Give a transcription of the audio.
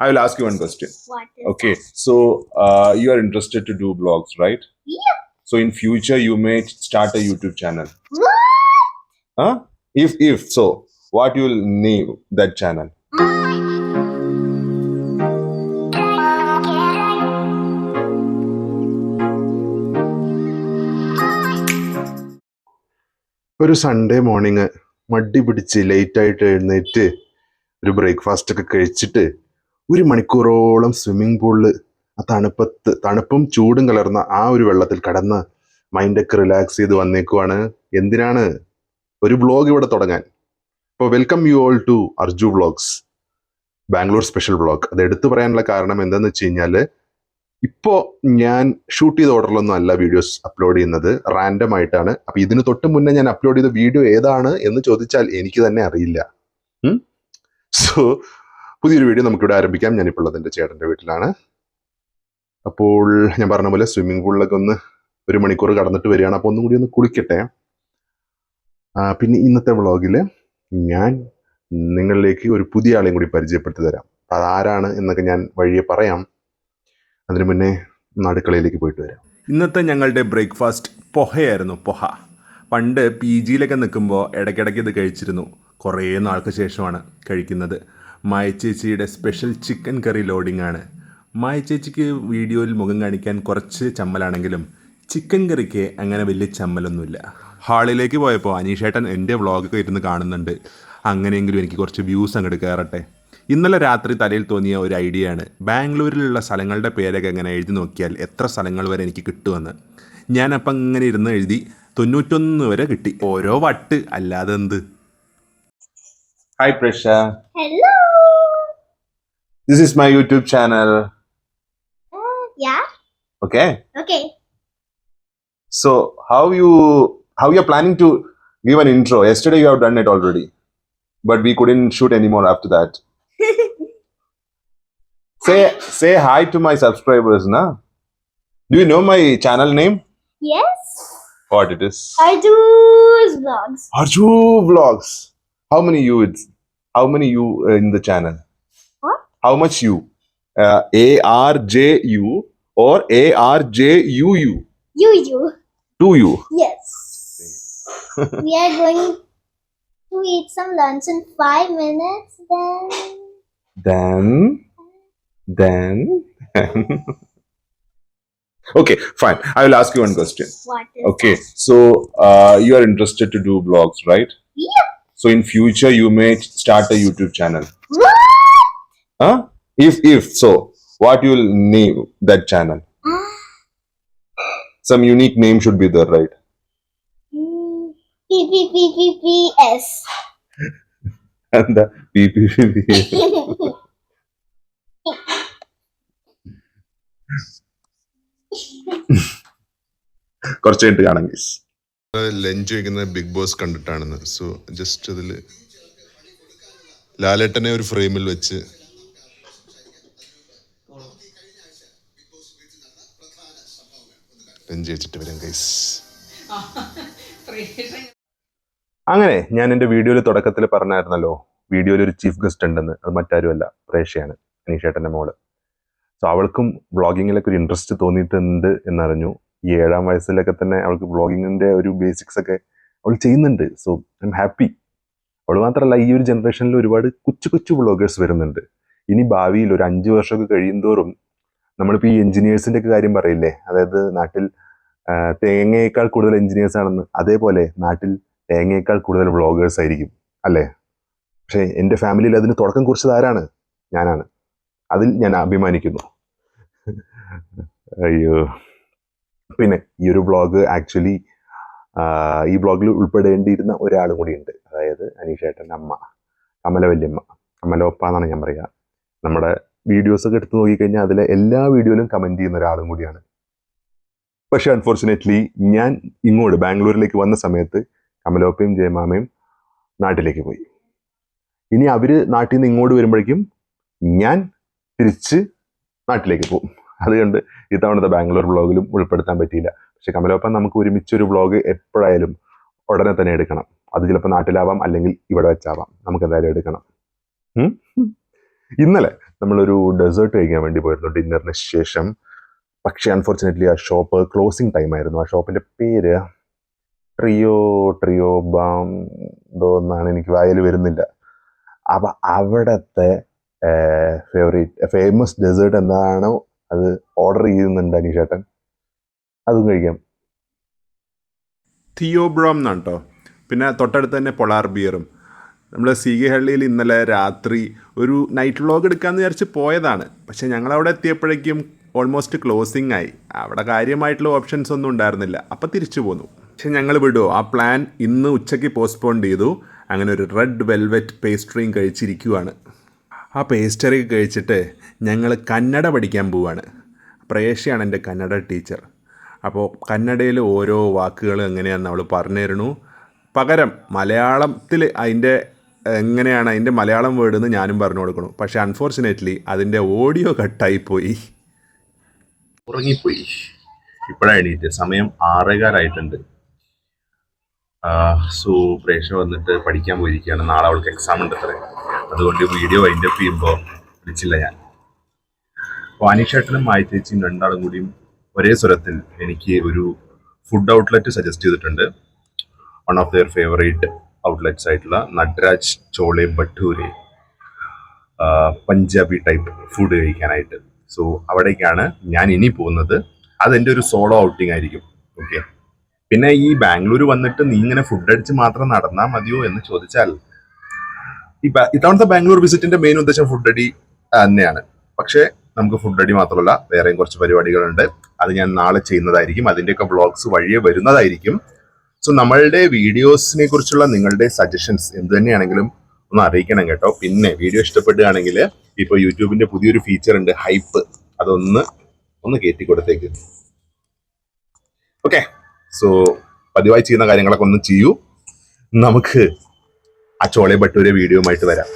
I will ask you one question. What is Okay, so uh, you are interested to do blogs, right? Yeah. So in future, you may start a YouTube channel. What? Huh? If if so, what you will name that channel? ഒരു Sunday morning മടി പിടിച്ച് late ആയിട്ട് എഴുന്നേറ്റ് ഒരു breakfast ഒക്കെ കഴിച്ചിട്ട് ഒരു മണിക്കൂറോളം സ്വിമ്മിംഗ് പൂളിൽ ആ തണുപ്പത്ത് തണുപ്പും ചൂടും കലർന്ന ആ ഒരു വെള്ളത്തിൽ കടന്ന് മൈൻഡൊക്കെ റിലാക്സ് ചെയ്ത് വന്നേക്കുവാണ്. എന്തിനാണ്? ഒരു വ്ളോഗ് ഇവിടെ തുടങ്ങാൻ. അപ്പോൾ welcome you all to Arju vlogs Bangalore special vlog അത് എടുത്തു പറയാനുള്ള കാരണം എന്താണെന്ന് വെച്ച് കഴിഞ്ഞാൽ ഇപ്പോൾ ഞാൻ ഷൂട്ട് ചെയ്ത ഓർഡറിലൊന്നും അല്ല വീഡിയോസ് അപ്ലോഡ് ചെയ്യുന്നത്. റാൻഡം ആയിട്ടാണ്. അപ്പോൾ ഇതിന് തൊട്ട് മുന്നേ ഞാൻ അപ്ലോഡ് ചെയ്ത വീഡിയോ ഏതാണ് എന്ന് ചോദിച്ചാൽ എനിക്ക് തന്നെ അറിയില്ല. സോ പുതിയൊരു വീഡിയോ നമുക്കിവിടെ ആരംഭിക്കാം. ഞാനിപ്പോൾ ഉള്ളത് എന്റെ ചേട്ടന്റെ വീട്ടിലാണ്. അപ്പോൾ ഞാൻ പറഞ്ഞ പോലെ സ്വിമ്മിംഗ് പൂളിലൊക്കെ ഒന്ന് ഒരു മണിക്കൂർ കടന്നിട്ട് വരികയാണ്. അപ്പോൾ ഒന്നും കൂടി ഒന്ന് കുളിക്കട്ടെ. പിന്നെ ഇന്നത്തെ വ്ളോഗിൽ ഞാൻ നിങ്ങളിലേക്ക് ഒരു പുതിയ ആളെയും കൂടി പരിചയപ്പെടുത്തി തരാം. അതാരാണ് എന്നൊക്കെ ഞാൻ വഴിയെ പറയാം. അതിനു മുന്നേ അടുക്കളയിലേക്ക് പോയിട്ട് വരാം. ഇന്നത്തെ ഞങ്ങളുടെ ബ്രേക്ക്ഫാസ്റ്റ് പൊഹയായിരുന്നു പൊഹ. പണ്ട് പി ജിയിലൊക്കെ നിൽക്കുമ്പോൾ ഇടയ്ക്കിടയ്ക്ക് ഇത് കഴിച്ചിരുന്നു. കുറേ നാൾക്ക് ശേഷമാണ് കഴിക്കുന്നത്. മായ ചേച്ചിയുടെ സ്പെഷ്യൽ ചിക്കൻ കറി ലോഡിംഗ് ആണ്. മായ ചേച്ചിക്ക് വീഡിയോയിൽ മുഖം കാണിക്കാൻ കുറച്ച് ചമ്മലാണെങ്കിലും ചിക്കൻ കറിക്ക് അങ്ങനെ വലിയ ചമ്മലൊന്നുമില്ല. ഹാളിലേക്ക് പോയപ്പോൾ അനീഷേട്ടൻ എന്റെ വ്ളോഗൊക്കെ ഇരുന്ന് കാണുന്നുണ്ട്. അങ്ങനെയെങ്കിലും എനിക്ക് കുറച്ച് വ്യൂസ് അങ്ങോട്ട് കയറട്ടെ ഇന്നലെ രാത്രി തലയിൽ തോന്നിയ ഒരു ഐഡിയ ആണ്. ബാംഗ്ലൂരിലുള്ള സ്ഥലങ്ങളുടെ പേരൊക്കെ എങ്ങനെ എഴുതി നോക്കിയാൽ എത്ര സ്ഥലങ്ങൾ വരെ എനിക്ക് കിട്ടുമെന്ന്. ഞാനപ്പം ഇങ്ങനെ ഇരുന്ന് എഴുതി തൊണ്ണൂറ്റൊന്ന് വരെ കിട്ടി. ഓരോ വട്ട് അല്ലാതെ എന്ത് ഹായ് പ്രഷ Hello. This is my YouTube channel. Uh, yeah. Okay, Okay. so how you how you are planning to give an intro? Yesterday you have done it already, but we couldn't shoot anymore after that. say say hi to my subscribers, na? Do you know my channel name? yes. What it is? Do vlogs. Arju Vlogs. How many you? How many you uh, in the channel? How much you? Uh, A R J U or A R J U U? You, you. Two you. Yes. we are going to eat some lunch in five minutes. Then. Then, then. okay, fine. I will ask you one question. What is Okay, so uh, you are interested to do vlogs, right? Yeah. So in future, you may start a YouTube channel. What? Huh? If if so, what you will name that channel? Some unique name should be there, right? Mm, P P P P P S. And the PPP. കുറച്ച് കഴിഞ്ഞിട്ട് കാണാം ഗീസ് lunch വയ്ക്കുന്നത് big boss കണ്ടിട്ടാണെന്ന് so just അതിൽ ലാലേട്ടനെ ഒരു ഫ്രെയിമിൽ വെച്ച് ലഞ്ച് വരും ഗൈസ് അങ്ങനെ ഞാൻ എന്റെ വീഡിയോയിൽ തുടക്കത്തിൽ പറഞ്ഞായിരുന്നല്ലോ വീഡിയോയിൽ ഒരു ചീഫ് ഗസ്റ്റ് ഉണ്ടെന്ന്. അത് മറ്റാരുമല്ല പ്രേക്ഷയാണ് അനീഷേട്ടന്റെ മോൾ. സോ അവൾക്കും വ്ളോഗിങ്ങിലൊക്കെ ഒരു ഇൻട്രസ്റ്റ് തോന്നിയിട്ടുണ്ട് എന്നറിഞ്ഞു. ഈ ഏഴാം വയസ്സിലൊക്കെ തന്നെ അവൾക്ക് വ്ളോഗിങ്ങിന്റെ ഒരു ബേസിക്സ് ഒക്കെ അവൾ ചെയ്യുന്നുണ്ട്. സോ ഐ എം ഹാപ്പി അവൾ മാത്രമല്ല ഈ ഒരു ജനറേഷനിൽ ഒരുപാട് കൊച്ചു കൊച്ചു വ്ളോഗേഴ്സ് വരുന്നുണ്ട്. ഇനി ഭാവിയിൽ ഒരു അഞ്ച് വർഷമൊക്കെ കഴിയുന്തോറും നമ്മളിപ്പോൾ ഈ എഞ്ചിനീയേഴ്സിന്റെ ഒക്കെ കാര്യം പറയില്ലേ? അതായത് നാട്ടിൽ തേങ്ങയേക്കാൾ കൂടുതൽ എഞ്ചിനീയേഴ്സ് ആണെന്ന്. അതേപോലെ നാട്ടിൽ തേങ്ങയേക്കാൾ കൂടുതൽ വ്ളോഗേഴ്സ് ആയിരിക്കും അല്ലേ? പക്ഷേ എന്റെ ഫാമിലിയിൽ അതിന് തുടക്കം കുറിച്ചത് ആരാണ്? ഞാനാണ്. അതിൽ ഞാൻ അഭിമാനിക്കുന്നു. അയ്യോ. പിന്നെ ഈ ഒരു വ്ളോഗ് ആക്ച്വലി ഈ വ്ളോഗിൽ ഉൾപ്പെടേണ്ടിയിരുന്ന ഒരാളും കൂടിയുണ്ട് അതായത് അനീഷേട്ടന്റെ അമ്മ. കമല വല്യമ്മ കമലോപ്പ എന്നാണ് ഞാൻ പറയുക നമ്മുടെ വീഡിയോസ് ഒക്കെ എടുത്ത് നോക്കിക്കഴിഞ്ഞാൽ അതിലെ എല്ലാ വീഡിയോയിലും കമന്റ് ചെയ്യുന്ന ഒരാളും കൂടിയാണ്. പക്ഷേ അൺഫോർച്ചുനേറ്റ്ലി ഞാൻ ഇങ്ങോട്ട് ബാംഗ്ലൂരിലേക്ക് വന്ന സമയത്ത് കമലോപ്പയും ജയമാമയും നാട്ടിലേക്ക് പോയി. ഇനി അവർ നാട്ടിൽ നിന്ന് ഇങ്ങോട്ട് വരുമ്പോഴേക്കും ഞാൻ തിരിച്ച് നാട്ടിലേക്ക് പോകും. അതുകൊണ്ട് ഇത്തവണത്തെ ബാംഗ്ലൂർ വ്ളോഗിലും ഉൾപ്പെടുത്താൻ പറ്റിയില്ല. പക്ഷെ കമലോപ്പൻ നമുക്ക് ഒരുമിച്ച് ഒരു വ്ളോഗ് എപ്പോഴായാലും ഉടനെ തന്നെ എടുക്കണം. അത് ചിലപ്പോൾ നാട്ടിലാവാം അല്ലെങ്കിൽ ഇവിടെ വെച്ചാവാം. നമുക്ക് എന്തായാലും എടുക്കണം. ഇന്നലെ നമ്മളൊരു ഡെസേർട്ട് കഴിക്കാൻ വേണ്ടി പോയിരുന്നു ഡിന്നറിന് ശേഷം. പക്ഷേ അൺഫോർച്ചുനേറ്റ്ലി ആ ഷോപ്പ് ക്ലോസിങ് ടൈം ആയിരുന്നു. ആ ഷോപ്പിന്റെ പേര് ട്രിയോ ട്രിയോ ബാം എന്തോ എന്നാണ് എനിക്ക് വായിൽ വരുന്നില്ല. അപ്പം അവിടത്തെ ഫേവറേറ്റ് ഫേമസ് ഡെസേർട്ട് എന്താണോ അത് ഓർഡർ ചെയ്യുന്നുണ്ട് അനീഷേട്ടൻ. അതും കഴിക്കാം. തിയോബ്രോം എന്നാണ് കേട്ടോ പിന്നെ തൊട്ടടുത്ത് തന്നെ പൊളാർ ബിയറും നമ്മൾ സീഗഹള്ളിയിൽ ഇന്നലെ രാത്രി ഒരു നൈറ്റ് വ്ലോഗ് എടുക്കാമെന്ന് വിചാരിച്ച് പോയതാണ്. പക്ഷേ ഞങ്ങളവിടെ എത്തിയപ്പോഴേക്കും ഓൾമോസ്റ്റ് ക്ലോസിംഗ് ആയി. അവിടെ കാര്യമായിട്ടുള്ള ഓപ്ഷൻസ് ഒന്നും ഉണ്ടായിരുന്നില്ല. അപ്പോൾ തിരിച്ചു പോന്നു. പക്ഷെ ഞങ്ങൾ വിടുമോ ആ പ്ലാൻ ഇന്ന് ഉച്ചയ്ക്ക് പോസ്റ്റ്പോൺ ചെയ്തു. അങ്ങനെ ഒരു റെഡ് വെൽവെറ്റ് പേസ്ട്രിയും കഴിച്ചിരിക്കുവാണ്. ആ പേസ്റ്ററി കഴിച്ചിട്ട് ഞങ്ങൾ കന്നഡ പഠിക്കാൻ പോവാണ്. പ്രേഷയാണ് എന്റെ കന്നഡ ടീച്ചർ. അപ്പോൾ കന്നഡയിൽ ഓരോ വാക്കുകൾ എങ്ങനെയാണെന്ന് അവൾ പറഞ്ഞു തരുന്നു. പകരം മലയാളത്തിൽ അതിന്റെ എങ്ങനെയാണ് അതിന്റെ മലയാളം വേർഡ് എന്ന് ഞാനും പറഞ്ഞു കൊടുക്കണം. പക്ഷേ അൺഫോർച്ചുനേറ്റ്ലി അതിന്റെ ഓഡിയോ കട്ടായി പോയി ഉറങ്ങിപ്പോയി. ഇപ്പോഴാണ് എണീറ്റ്. സമയം ആറേകാലായിട്ടുണ്ട്. സോ പ്രേക്ഷ വന്നിട്ട് പഠിക്കാൻ പോയിരിക്കുകയാണ്. നാളെ അവൾക്ക് എക്സാം ഉണ്ട് അത്രേ അതുകൊണ്ട് വീഡിയോ വൈൻഡ് അപ്പ് ചെയ്യുമ്പോൾ വിളിച്ചില്ല ഞാൻ. വാനിഷേട്ടനും മായത്തേച്ചിയും രണ്ടാളും കൂടിയും ഒരേ സ്വരത്തിൽ എനിക്ക് ഒരു ഫുഡ് ഔട്ട്ലെറ്റ് സജസ്റ്റ് ചെയ്തിട്ടുണ്ട്. One of their favourite outlets ആയിട്ടുള്ള നട്രാജ് ചോളെ ഭട്ടൂരെ പഞ്ചാബി ടൈപ്പ് ഫുഡ് കഴിക്കാനായിട്ട്. സോ അവിടേക്കാണ് ഞാൻ ഇനി പോകുന്നത്. അതെന്റെ ഒരു സോളോ ഔട്ടിംഗ് ആയിരിക്കും. ഓക്കെ പിന്നെ ഈ ബാംഗ്ലൂർ വന്നിട്ട് നീ ഇങ്ങനെ ഫുഡ് അടിച്ച് മാത്രം നടന്നാൽ മതിയോ എന്ന് ചോദിച്ചാൽ ഈ ഇത്തവണത്തെ ബാംഗ്ലൂർ വിസിറ്റിന്റെ മെയിൻ ഉദ്ദേശം ഫുഡ് അടി തന്നെയാണ്. പക്ഷേ നമുക്ക് ഫുഡ് അടി മാത്രമല്ല വേറെയും കുറച്ച് പരിപാടികളുണ്ട്. അത് ഞാൻ നാളെ ചെയ്യുന്നതായിരിക്കും. അതിന്റെയൊക്കെ വ്ളോഗ്സ് വഴിയെ വരുന്നതായിരിക്കും. സോ നമ്മളുടെ വീഡിയോസിനെ കുറിച്ചുള്ള നിങ്ങളുടെ സജഷൻസ് എന്ത് തന്നെയാണെങ്കിലും ഒന്ന് അറിയിക്കണം കേട്ടോ. പിന്നെ വീഡിയോ ഇഷ്ടപ്പെടുകയാണെങ്കിൽ ഇപ്പോൾ യൂട്യൂബിന്റെ പുതിയൊരു ഫീച്ചർ ഉണ്ട് ഹൈപ്പ് അതൊന്ന് ഒന്ന് കയറ്റി കൊടുത്തേക്ക്. ഓക്കെ സോ പതിവായി ചെയ്യുന്ന കാര്യങ്ങളൊക്കെ ഒന്ന് ചെയ്യൂ. നമുക്ക് ആ ചോളെ ബട്ടൂരെ വീഡിയോ ആയിട്ട് വരാം.